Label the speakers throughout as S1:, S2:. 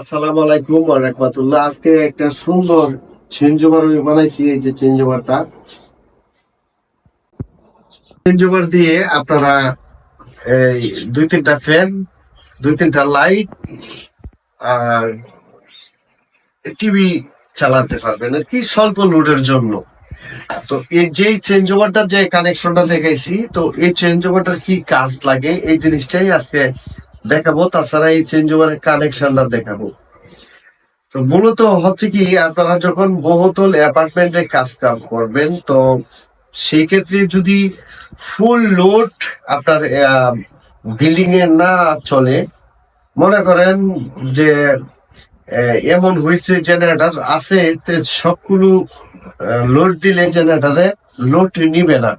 S1: আসসালামু আলাইকুম রাহমাতুল্লাহ। আজকে একটা সুন্দর চেঞ্জ ওভার বানাইছি, এই যে চেঞ্জ ওভারটা চেঞ্জ ওভার দিয়ে আপনারা এই দুই তিনটা ফ্যান দুই তিনটা লাইট আর টিভি চালাতে পারবেন আর কি স্বল্প লোডের জন্য। তো এই যে চেঞ্জ ওভারটা যে কানেকশনটা দেখাইছি, তো এই চেঞ্জ ওভারটার কি কাজ লাগে? এই জিনিসটাই আজকে দেখাবো, তাছাড়া এই চেঞ্জ ওভারের কানেকশনটা দেখাবো। তো মূলত হচ্ছে কি, আপনারা যখন বহুতল অ্যাপার্টমেন্টে কাজ কাম করবেন, তো সেই ক্ষেত্রে যদি ফুল লোড আপনার বিল্ডিং এ না চলে, মনে করেন যে এমন হয়েছে জেনারেটর আছে সবগুলো লোড দিলে জেনারেটরে লোড নিবে না।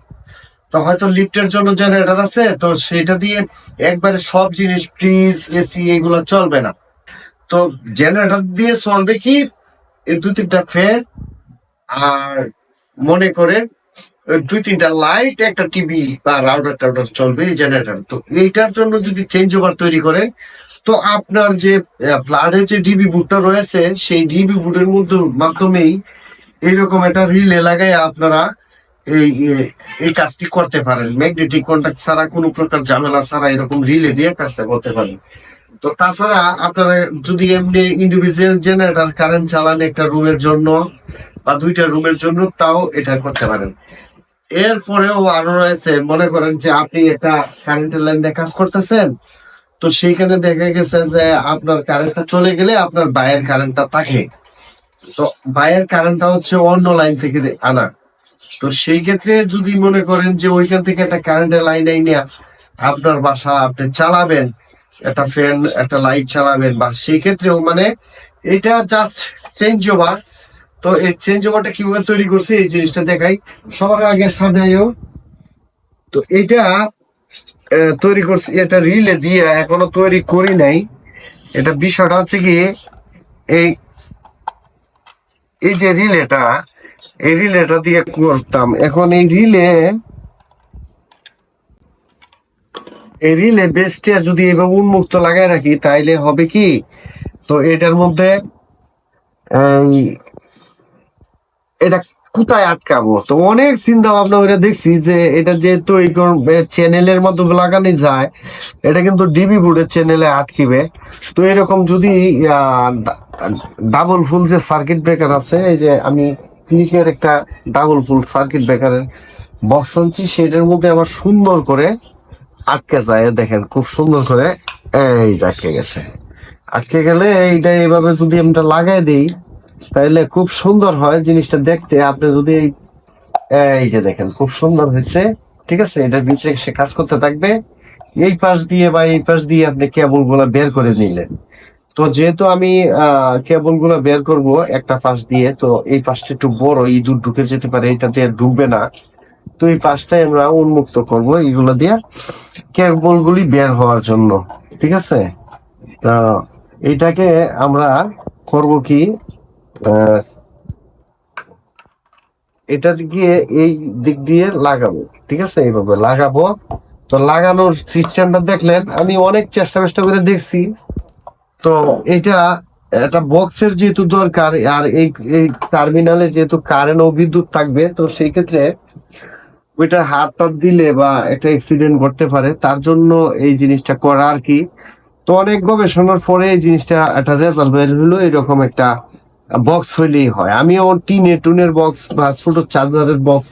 S1: হয়তো লিফটের জন্য জেনারেটর আছে, তো সেটা দিয়ে একবারে সব জিনিস ফ্রিজ এসি এগুলো চলবে না। তো জেনারেটর দিয়ে চলবে কি? দুই তিনটা ফ্যান আর মনে করেন দুই তিনটা লাইট একটা টিভি বা রাউটার টাউটার চলবে জেনারেটর তো এইটার জন্য যদি চেঞ্জ ওভার তৈরি করে তো আপনার যে প্লাডের যে ডিবি বুটটা রয়েছে, সেই ডিবি বুটের মধ্যে মাধ্যমেই এইরকম একটা রিলে লাগাই আপনারা এই এই কাজটি করতে পারেন। ম্যাগনেটিক কন্ট্যাক্ট ছাড়া কোনো প্রকার ঝামেলা ছাড়া এরকম রিলে দিয়ে কাজটা করতে পারেন। তো তাছাড়া আপনারা যদি এমনি ইন্ডিভিজুয়াল জেনারেটর কারেন্ট চালান একটা রুমের জন্য বা দুইটা রুমের জন্য, তাও এটা করতে পারেন। এরপরেও আরও রয়েছে, মনে করেন যে আপনি একটা কারেন্টের লাইন দিয়ে কাজ করতেছেন, তো সেইখানে দেখা গেছে যে আপনার কারেন্টটা চলে গেলে আপনার বাইরের কারেন্টটা থাকে। তো বাইরের কারেন্টটা হচ্ছে অন্য লাইন থেকে আনা। তো সেই ক্ষেত্রে যদি মনে করেন যে ওইখান থেকে একটা কারেন্টের লাইন আইনে আপনার বাসা আপনি চালাবেন, একটা ফ্যান একটা লাইট চালাবেন, বা সেই ক্ষেত্রেও মানে এটা জাস্ট চেঞ্জ ওভার তো এই চেঞ্জ ওভারটা কীভাবে তৈরি করছে এই জিনিসটা দেখাই। সবার আগে সামনেও তো এটা তৈরি করছি, এটা রিলে দিয়ে এখনও তৈরি করি নাই। এটা বিষয়টা হচ্ছে কি, এই এই যে রিলেটা এই রিলেটা দিয়ে করতাম। এখন এই রিলে এই রিলে বেস্টে যদি এভাবে উন্মুক্ত লাগায় রাখি, তাইলে হবে কি? তো এটার মধ্যে এটা কোথায় আটকাবো? তো অনেক চিন্তা ভাবনা ওইটা দেখছি যে এটা যেহেতু এই চ্যানেলের মাধ্যমে লাগানো যায়, এটা কিন্তু ডিবি বোর্ডের চ্যানেলে আটকিবে। তো এরকম যদি ডাবল ফুল যে সার্কিট ব্রেকার আছে, এই যে আমি ক্লিকের একটা ডাবল ফুল সার্কিট ব্রেকারের বক্স আনছি সেটার মধ্যে আবার সুন্দর করে আটকে যায়। দেখেন, খুব সুন্দর করে এই আটকে গেছে। আটকে গেলে এইটা এইভাবে যদি আমরা লাগাই দিই, তাহলে খুব সুন্দর হয় জিনিসটা দেখতে। আপনি যদি এই- যে দেখেন, খুব সুন্দর হয়েছে। ঠিক আছে, এটার ভিতরে সে কাজ করতে থাকবে। এই পাশ দিয়ে বা এই পাশ দিয়ে আপনি কেবলগুলা বের করে নিলেন। তো যেহেতু আমি কেবলগুলা বের করব একটা পাশ দিয়ে, তো এই পাশটা একটু বড়, ইঁদুর ঢুকে যেতে পারে, এটা দিয়ে ঢুকবে না। তো এই পাশটাই আমরা উন্মুক্ত করব, এইগুলো দিয়ে কেবল গুলি বের হওয়ার জন্য, ঠিক আছে? তো এইটাকে আমরা করব কি এটা গিয়ে এই দিক দিয়ে লাগাবো, ঠিক আছে? এইভাবে লাগাবো। তো লাগানোর সিস্টেমটা দেখলেন, আমি অনেক চেষ্টা চেষ্টা করে দেখছি। তো এটা একটা বক্সের যেহেতু দরকার, আর এই এই টার্মিনালে যেহেতু কারেন্ট ও বিদ্যুৎ থাকবে, তো সেই ক্ষেত্রে ওইটা হাত টাত দিলে বা একটা অ্যাক্সিডেন্ট ঘটতে পারে, তার জন্য এই জিনিসটা করা আর কি। তো অনেক গবেষণার পরে এই জিনিসটা একটা রেজাল্ট বের হলো, এরকম একটা বক্স হইলেই হয়। আমিও টিনে টুনের বক্স বা ছোট চার্জারের বক্স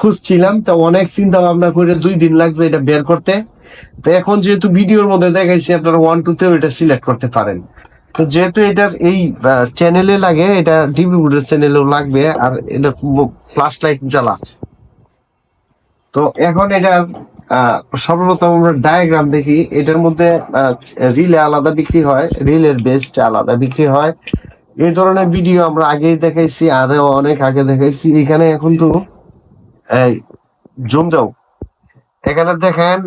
S1: খুঁজছিলাম, তো অনেক চিন্তা ভাবনা করে দুই দিন লাগছে এটা বের করতে। তো এখন যেহেতু ভিডিওর মধ্যে দেখাইছি, আপনারা ওয়ান টু তেও এটা সিলেক্ট করতে পারেন। তো যেহেতু এটার এই চ্যানেলে লাগে, এটা ডিবি বোর্ডের চ্যানেলেও লাগবে, আর এটা ফ্লাশ লাইট জ্বালা। তো এখন এটা সর্বপ্রথম আমরা ডায়াগ্রাম দেখি। এটার মধ্যে রিলে আলাদা বিক্রি হয় রিলের বেস্ট আলাদা বিক্রি হয়। এই ধরনের ভিডিও আমরা আগেই দেখাইছি আরও অনেক আগে দেখাইছি। এখানে এখন তো জুম এখানে দেখেন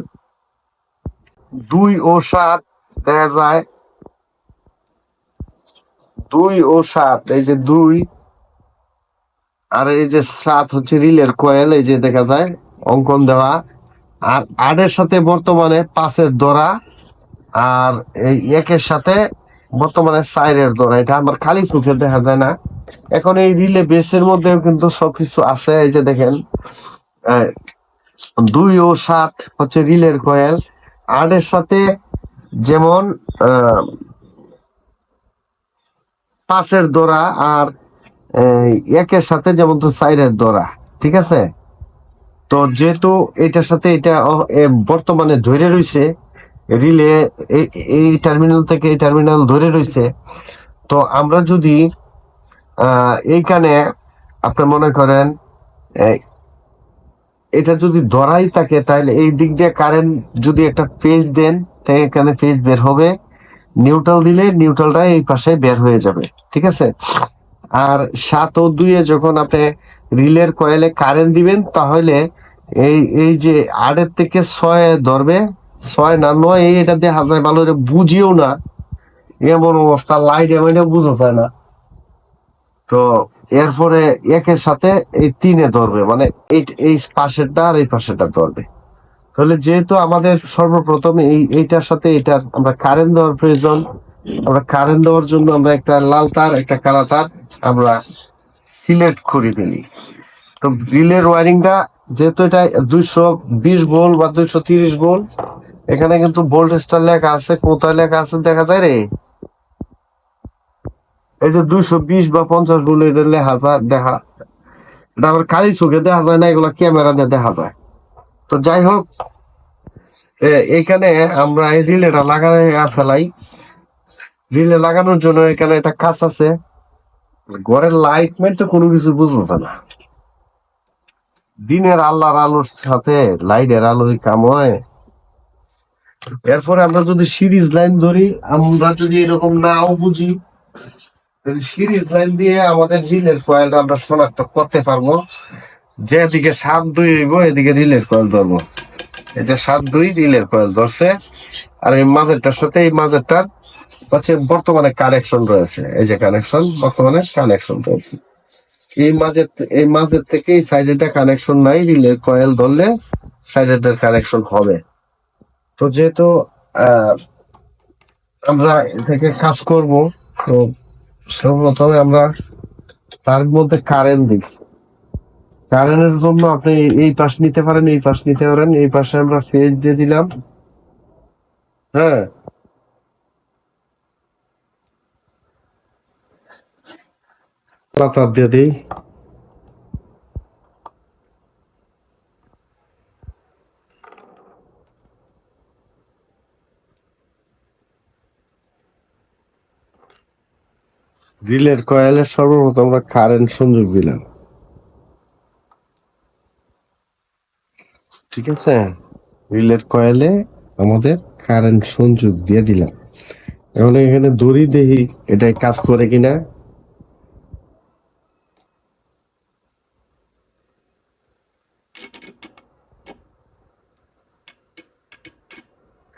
S1: দুই ও সাত, দেখা যায়। দুই ও সাত, এই যে দুই, আর এই যে সাত হচ্ছে রিলের কয়েল এই যে দেখা যায়, অঙ্কন দেওয়া। আর আটের সাথে বর্তমানে পাঁচের দরা, আর এই একের সাথে বর্তমানে সাইরের দরা। এটা আমার খালি চোখে দেখা যায় না। এখন এই রিলে বেসের মধ্যেও কিন্তু সবকিছু আছে, এই যে দেখেন। দুই ও সাত হচ্ছে রিলের কয়েল আটের সাথে যেমন পাঁচের দোরা আর একের সাথে যেমন তো সাইরের দোরা ঠিক আছে? তো যেহেতু এটার সাথে এটা বর্তমানে ধরে রইছে, রিলে এই- টার্মিনাল থেকে এই টার্মিনাল ধরে রইছে, তো আমরা যদি এইখানে আপনি মনে করেন এটা যদি ধরাই থাকে, তাহলে এই দিক দিয়ে কারেন্ট যদি একটা ফেজ দেন তাই এখানে ফেজ বের হবে। নিউট্রাল দিলে নিউট্রালটা এই পাশে বের হয়ে যাবে, ঠিক আছে? আর সাত ও দুইয়ে যখন আপনি রিলের কয়েলে কারেন্ট দিবেন, তাহলে এই এই যে আটের থেকে ছয় ধরবে, ছয় না নয় এটা দিয়ে হাজার ভালো বুঝিও না। এমন অবস্থা লাইট এমন বুঝা যায় না। তো এরপরে একের সাথে এই তিনে ধরবে মানে এই এই পাশেরটা আর এই পাশেরটা ধরবে। তাহলে যেহেতু আমাদের সর্বপ্রথম এই, এইটার সাথে এটার আমরা কারেন্ট দেওয়ার প্রয়োজন, আমরা কারেন্ট দেওয়ার জন্য আমরা একটা লাল তার, একটা কালা তার আমরা সিলেক্ট করে ফেলি। তো রিলের ওয়ারিংটা যেহেতু এটা দুইশো বিশ বোল বা দুইশো তিরিশ বোল এখানে কিন্তু ভোল্টেজটা লেখা আছে, কোথায় লেখা আছে দেখা যায় রে? এই যে দুইশো বিশ বা পঞ্চাশ ভোল্ট এটা লেখা যায়, দেখা আবার খালি চোখে দেখা যায় না, এগুলো ক্যামেরা দিয়ে দেখা যায়। তো যাই হোক এখানে আমরা এই রিলেটা লাগানো ফেলাই। রিলে লাগানোর জন্য এখানে একটা কাজ আছে। ঘরের লাইট মাইট তো কোনো কিছু বুঝতে না। দিনের আল্লাহর আলোর সাথে লাইটের আলোর কাম হয়। এরপরে আমরা যদি সিরিজ লাইন ধরি, আমরা যদি এরকম নাও বুঝি সিরিজ লাইন দিয়ে আমাদের রিলের কয়েলটা আমরা শনাক্ত করতে পারব। যেদিকে সাত দুই হইব, এদিকে রিলের কয়েল ধরবো। এটা সাত দুই রিলের কয়েল ধরছে, আর এই মাঝেরটার সাথে এই মাঝেরটার হচ্ছে বর্তমানে কানেকশন রয়েছে। এই যে কানেকশন বর্তমানে কানেকশন রয়েছে। এই মাঝের এই মাঝের থেকে এই সাইডেটা কানেকশন নাই, রিলের কয়েল ধরলে সাইডেটার কানেকশন হবে। তো যেহেতু আমরা থেকে কাজ করব, তো সর্বপ্রথমে আমরা তার মধ্যে কারেন্ট দিই। কারেন্টের জন্য আপনি এই পাশ নিতে পারেন, এই পাশ নিতে পারেন, এই পাশে আমরা ফেজ দিয়ে দিলাম। হ্যাঁ। দিয়ে দিই। রিলের কয়েলে সর্বপ্রথম আমরা কারেন্ট সংযোগ দিলাম। ঠিক আছে? রিলের কয়েলে আমাদের কারেন্ট সংযোগ দিয়ে দিলাম। এখন এখানে দড়ি দেখি এটাই কাজ করে কিনা?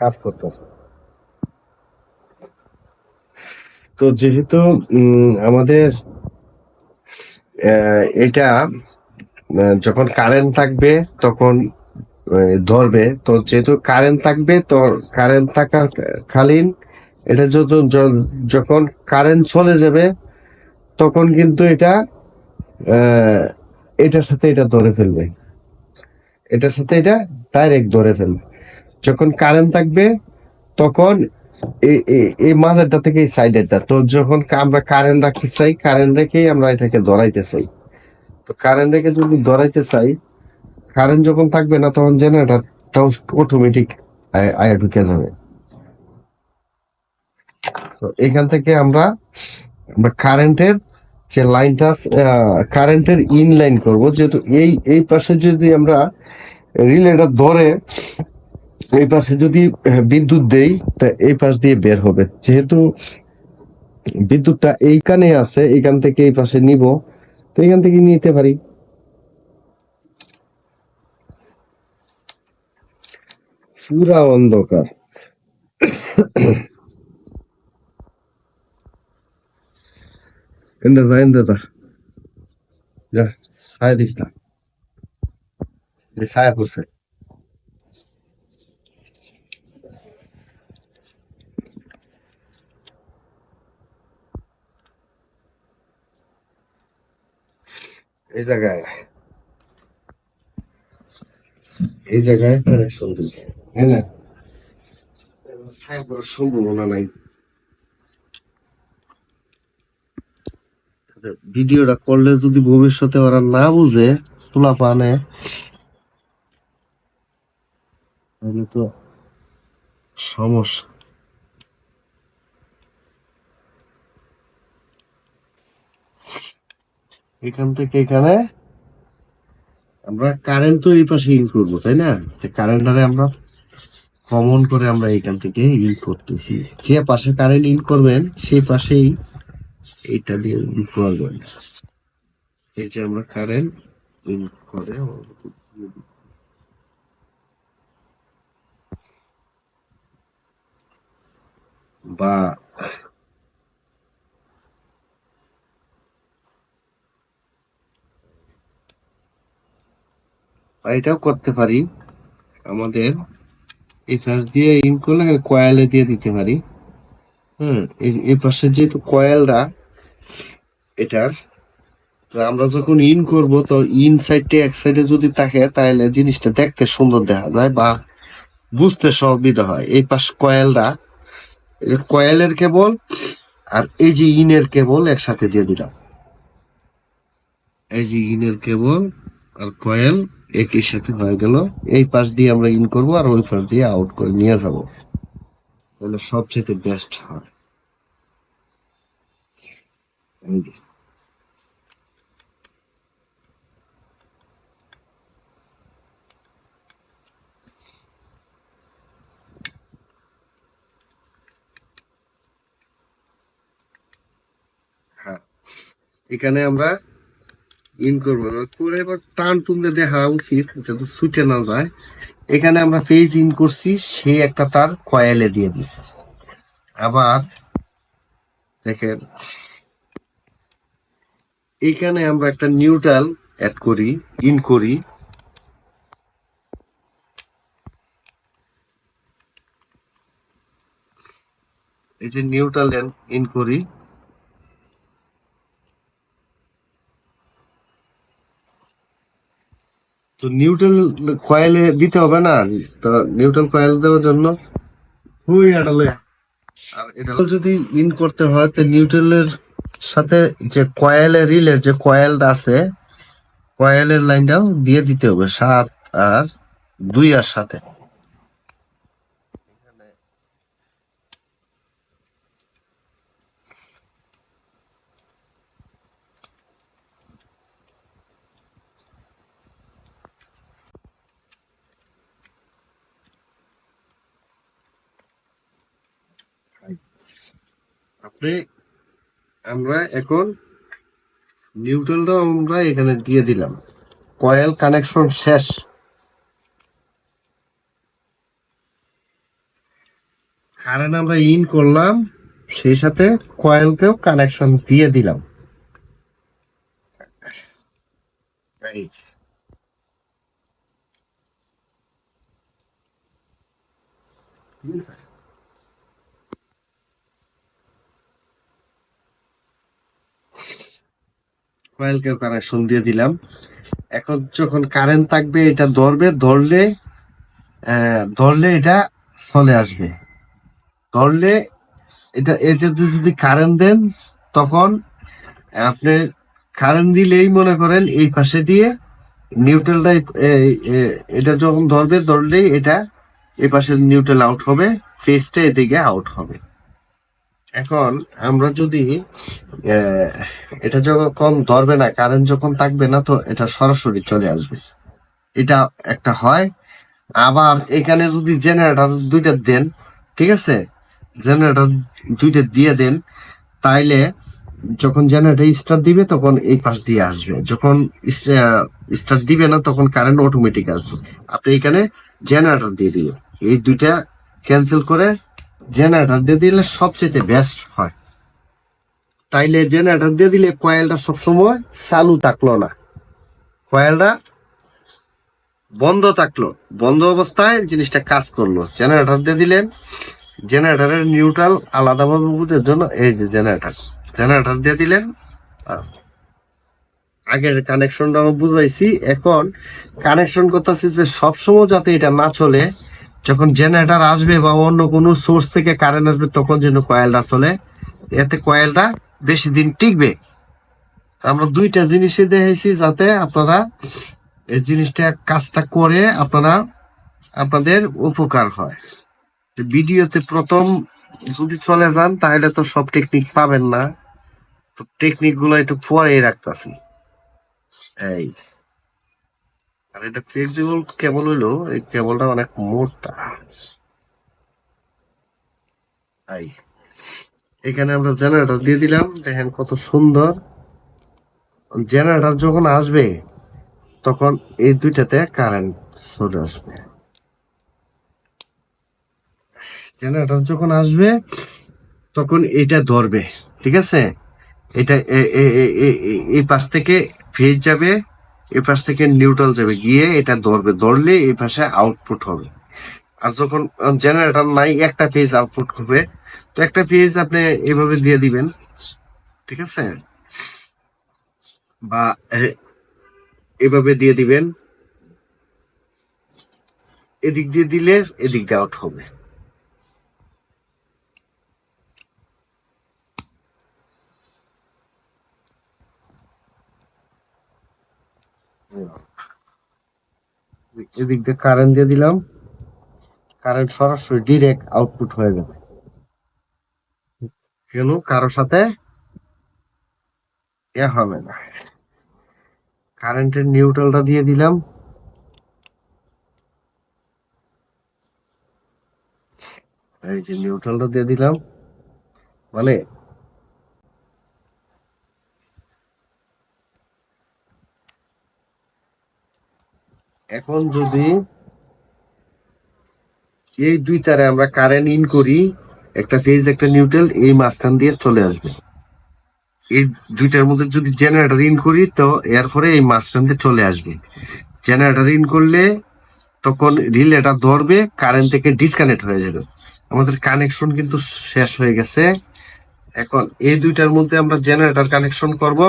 S1: কাজ করতেছে। তো যেহেতু আমাদের এটা যখন কারেন্ট থাকবে, তখন ধরবে। তো যেহেতু কারেন্ট থাকবে, তো কারেন্ট থাকার কালীন এটা যত যখন কারেন্ট চলে যাবে, তখন কিন্তু এটা এটার সাথে এটা ধরে ফেলবে। এটার সাথে এটা ডাইরেক্ট ধরে ফেলবে। যখন কারেন্ট থাকবে, তখন এই- মাঝেরটা থেকে সাইডেরটা তো যখন আমরা কারেন্ট রাখতে চাই কারেন্ট রেখেই আমরা এটাকে ধরাইতে চাই। তো কারেন্ট রেখে যদি ধরাইতে চাই কারেন্ট যখন থাকবে না, তখন জেনারেটরটা অটোমেটিক আয়া ঢুকে যাবে। তো এখান থেকে আমরা আমরা কারেন্টের যে লাইনটা কারেন্টের ইন লাইন করব। যেহেতু এই এই পাশে যদি আমরা রিলেটা ধরে এই পাশে যদি বিদ্যুৎ দেই, তা এই পাশ দিয়ে বের হবে। যেহেতু বিদ্যুৎটা এইখানে আছে, এইখান থেকে এই পাশে নিব, তো এখান থেকে নিতে পারি। পুরা অন্ধকার। এন্ডা যা, ছায়া দিস না। ছায়া পড়ছে। এই জায়গায়। এই জায়গায় কানেকশন দিবে হ্যাঁ না? ছায়া পড়ার সম্ভাবনা নাই। ভিডিওটা করলে যদি ভবিষ্যতে ওরা না বুঝে তোলা পানে তাহলে তো সমস্যা। এখান থেকে এখানে আমরা কারেন্ট তো এই পাশে ইন করব, তাই না? কারেন্টারে আমরা কমন করে আমরা এখান থেকে ইন করতেছি। যে পাশে কারেন্ট ইন করবেন সেই পাশেই এইটা দিয়ে ইন করবেন এই যে আমরা কারেন্ট ইন করে বা বা এটাও করতে পারি। আমাদের এই পাশ দিয়ে ইন করলে কয়েলে দিয়ে দিতে পারি। হুম, এই- পাশে যেহেতু কয়েলটা এটার আমরা যখন ইন করব, তো ইন সাইডে এক সাইডে যদি থাকে, তাহলে জিনিসটা দেখতে সুন্দর দেখা যায় বা বুঝতে সুবিধা হয়। এই পাশ কয়েলটা কয়েলের কেবল আর এই যে ইনের কেবল একসাথে দিয়ে দিলাম। এই যে ইনের কেবল আর কয়েল একই সাথে হয়ে গেল। এই পাশ দিয়ে আমরা ইন করব আর ওই পাশ দিয়ে আউট করে নিয়ে যাব। তাহলে সবচেয়ে বেস্ট হয়। হ্যাঁ। এখানে আমরা ইন করব না। করে এবার টান টুনতে দেখা উচিত যাতে ছুটে না যায়। এখানে আমরা পেজ ইন করছি, সে একটা তার কয়েলে দিয়ে দিছি। আবার দেখেন, এখানে আমরা একটা নিউট্রাল অ্যাড করি ইন করি। এই যে নিউট্রাল ইন করি। তো নিউট্রাল কয়েলে দিতে হবে না? তো নিউট্রাল কয়েল দেওয়ার জন্য? হুই এটা লইয়া। আর এটা যদি ইন করতে হয় তো নিউট্রালের সাথে যে কয়েলের রিলের যে কয়েলটা আছে কয়েলের লাইনটাও দিয়ে দিতে হবে সাত আর দুই আর সাথে। আপনি, আমরা এখন নিউট্রালটাও আমরা এখানে দিয়ে দিলাম। কয়েল কানেকশন শেষ। কারেন্ট আমরা ইন করলাম, সেই সাথে কয়েলকেও কানেকশন দিয়ে দিলাম। এই কয়েলকেও কানেকশন দিয়ে দিলাম। এখন যখন কারেন্ট থাকবে, এটা ধরবে, ধরলে ধরলে এটা চলে আসবে। ধরলে এটা এতে যদি কারেন্ট দেন, তখন আপনি কারেন্ট দিলেই মনে করেন এই পাশে দিয়ে নিউট্রালটা এটা যখন ধরবে, ধরলেই এটা এই পাশে নিউট্রাল আউট হবে ফেসটা এদিকে আউট হবে। এখন আমরা যদি এটা যখন ধরবে না কারেন্ট যখন থাকবে না, তো এটা সরাসরি চলে আসবে। এটা একটা হয়। আবার এখানে যদি জেনারেটর দুইটা দেন, ঠিক আছে? জেনারেটর দুইটা দিয়ে দেন, তাইলে যখন জেনারেটর স্টার্ট দিবে, তখন এই পাশ দিয়ে আসবে। যখন স্টার্ট দিবে না, তখন কারেন্ট অটোমেটিক আসবে। আপনি এখানে জেনারেটর দিয়ে দিবেন। এই দুইটা ক্যান্সেল করে জেনারেটর দিয়ে দিলে সবচেয়ে বেস্ট হয়। তাইলে জেনারেটর দিয়ে দিলে কয়েলটা সবসময় চালু থাকল না। কয়েলটা বন্ধ থাকল। বন্ধ অবস্থায় জিনিসটা কাজ করল। জেনারেটর দিয়ে দিলেন জেনারেটরের নিউট্রাল আলাদাভাবে বুঝার জন্য এই যে জেনারেটর। জেনারেটর দিয়ে দিলেন আগের কানেকশনটা আমি বুঝাইছি। এখন কানেকশন করতেছি যে সবসময় যাতে এটা না চলে যখন জেনারেটর আসবে বা অন্য কোনো সোর্স থেকে কারেন্ট আসবে, তখন যেন কয়েলটা চলে। এতে কয়েলটা বেশি দিন টিকবে। আমরা দুইটা জিনিসই দেখেছি যাতে আপনারা এই জিনিসটা কাজটা করে আপনারা, আপনাদের উপকার হয়। ভিডিওতে প্রথম যদি চলে যান, তাহলে তো সব টেকনিক পাবেন না। তো টেকনিকগুলো একটু পরে রাখতেছি। এই। আর এটা ফ্লেক্সিবল কেবল হইল, এই কেবলটা অনেক মোটা। এই এখানে আমরা জেনারেটর দিয়ে দিলাম, দেখেন কত সুন্দর। জেনারেটর যখন আসবে, তখন এই দুইটাতে কারেন্ট চলে আসবে। জেনারেটর যখন আসবে, তখন এটা ধরবে, ঠিক আছে? এটা এই পাশ থেকে ফেজ যাবে এই পাশ থেকে নিউট্রাল যাবে। গিয়ে এটা ধরবে। ধরলে এই পাশে আউটপুট হবে। আর যখন জেনারেটর নাই, একটা ফেজ আউটপুট করবে। তো একটা ফেজ আপনি এভাবে দিয়ে দিবেন। ঠিক আছে? বা এভাবে দিয়ে দিবেন। এদিক দিয়ে দিলে এদিক দিয়ে আউট হবে। এদিক দিয়ে কারেন্ট দিয়ে দিলাম। কারেন্ট সরাসরি ডিরেক্ট আউটপুট হয়ে যাবে। কেন কারও সাথে এ হবে না। কারেন্টের নিউট্রালটা দিয়ে দিলাম। এই যে নিউট্রালটা দিয়ে দিলাম। মানে এখন যদি এই দুই তারে আমরা কারেন্ট ইন করি, একটা ফেজ একটা নিউট্রাল এই মাঝখান দিয়ে চলে আসবে। এই দুইটার মধ্যে যদি জেনারেটর ইন করি, তো এর পরে এই মাঝখান দিয়ে চলে আসবে। জেনারেটর ইন করলে তখন রিলেটা ধরবে কারেন্ট থেকে ডিসকানেক্ট হয়ে যাবে। আমাদের কানেকশন কিন্তু শেষ হয়ে গেছে। এখন এই দুইটার মধ্যে আমরা জেনারেটর কানেকশন করব।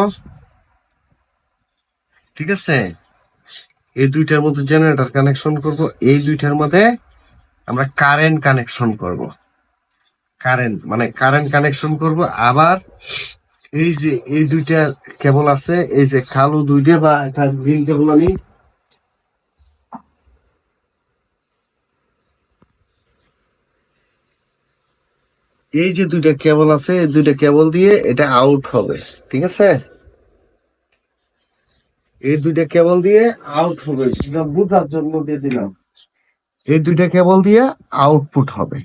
S1: ঠিক আছে? এই দুইটার মধ্যে জেনারেটর কানেকশন করব, এই দুইটার মধ্যে আমরা কারেন্ট কানেকশন করব। কারেন্ট মানে কারেন্ট কানেকশন করব, আবার এই যে, এই দুইটা কেবল আছে, এই যে কালো দুইটা বা একটা গ্রিন কেবল আমি এই যে দুইটা কেবল আছে, এই দুইটা কেবল দিয়ে এটা আউট হবে, ঠিক আছে? এই দুইটা কেবল দিয়ে আউট হবে বোঝার জন্য দিয়ে দিলাম। এই দুইটা কেবল দিয়ে আউটপুট হবে।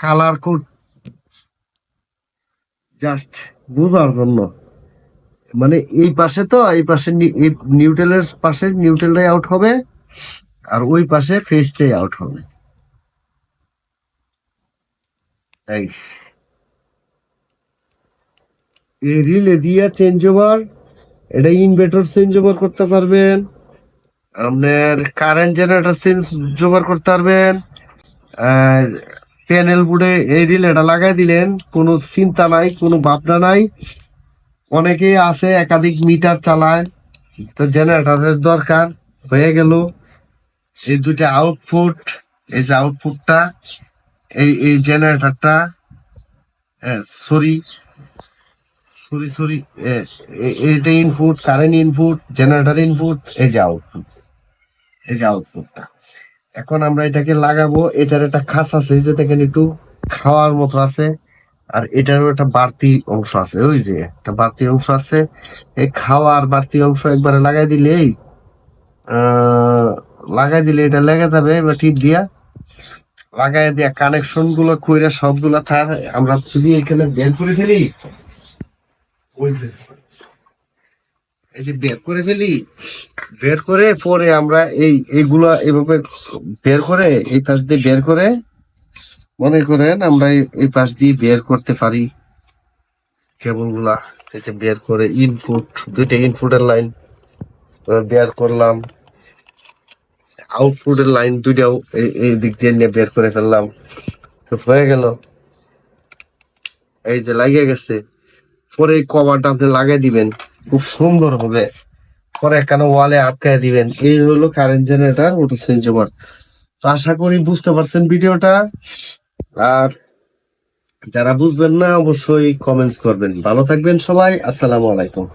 S1: কালার কোড জাস্ট বোঝার জন্য। মানে এই পাশে তো, এই পাশে নিউট্রালের পাশে নিউট্রালটাই আউট হবে, আর ওই পাশে ফেসটাই আউট হবে। এই। রিলে দিয়ে চেঞ্জ ওভার এটা ইনভার্টার চেঞ্জ ওভার করতে পারবেন। আপনার কারেন্ট জেনারেটর চেঞ্জ ওভার করতে পারবেন। আর প্যানেল বোর্ডে এই রিলেটা লাগাই দিলেন, কোনো চিন্তা নাই, কোনো ভাবনা নাই। অনেকেই আছে একাধিক মিটার চালায়, তো জেনারেটরের দরকার হয়ে গেল। এই দুইটা আউটপুট এই যে আউটপুটটা এই এই জেনারেটরটা সরি সরি সরি এইটা input current input generator input এই যে আউটপুট এই যে আউটপুটটা এখন আমরা এটাকে লাগাবো, এটার একটা খাস আছে যে দেখেন একটু খাওয়ার মতো আছে, আর এটারও একটা বাড়তি অংশ আছে, ওই যে একটা বাড়তি অংশ আছে। এই খাওয়ার বাড়তি অংশ একবারে লাগাই দিলেই লাগাই দিলে এটা লেগে যাবে, এবার টিপ দিয়া। লাগাই দিয়া কানেকশনগুলো কইরা সবগুলা থাক, আমরা যদি এখানে ফেলি এই যে বের করে ফেলি, বের করে পরে আমরা এই, এইগুলা এইভাবে বের করে এই পাশ দিয়ে বের করে, মনে করেন আমরা এই- পাশ দিয়ে বের করতে পারি কেবলগুলা এই যে বের করে ইনপুট দুইটা ইনপুটের লাইন বের করলাম। আউটপুটের লাইন দুইটাও এই দিক দিয়ে নিয়ে বের করে ফেললাম। হয়ে গেল। এই যে লাগিয়ে গেছে। পরে কভারটা আপনি লাগাই দিবেন। খুব সুন্দর হবে পরে কেন ওয়ালে আটকায় দিবেন। এই হলো কারেন্ট জেনারেটার ওটা চেঞ্জ ওভার তো আশা করি বুঝতে পারছেন ভিডিওটা। আর যারা বুঝবেন না, অবশ্যই কমেন্টস করবেন। ভালো থাকবেন সবাই। আসসালামু আলাইকুম।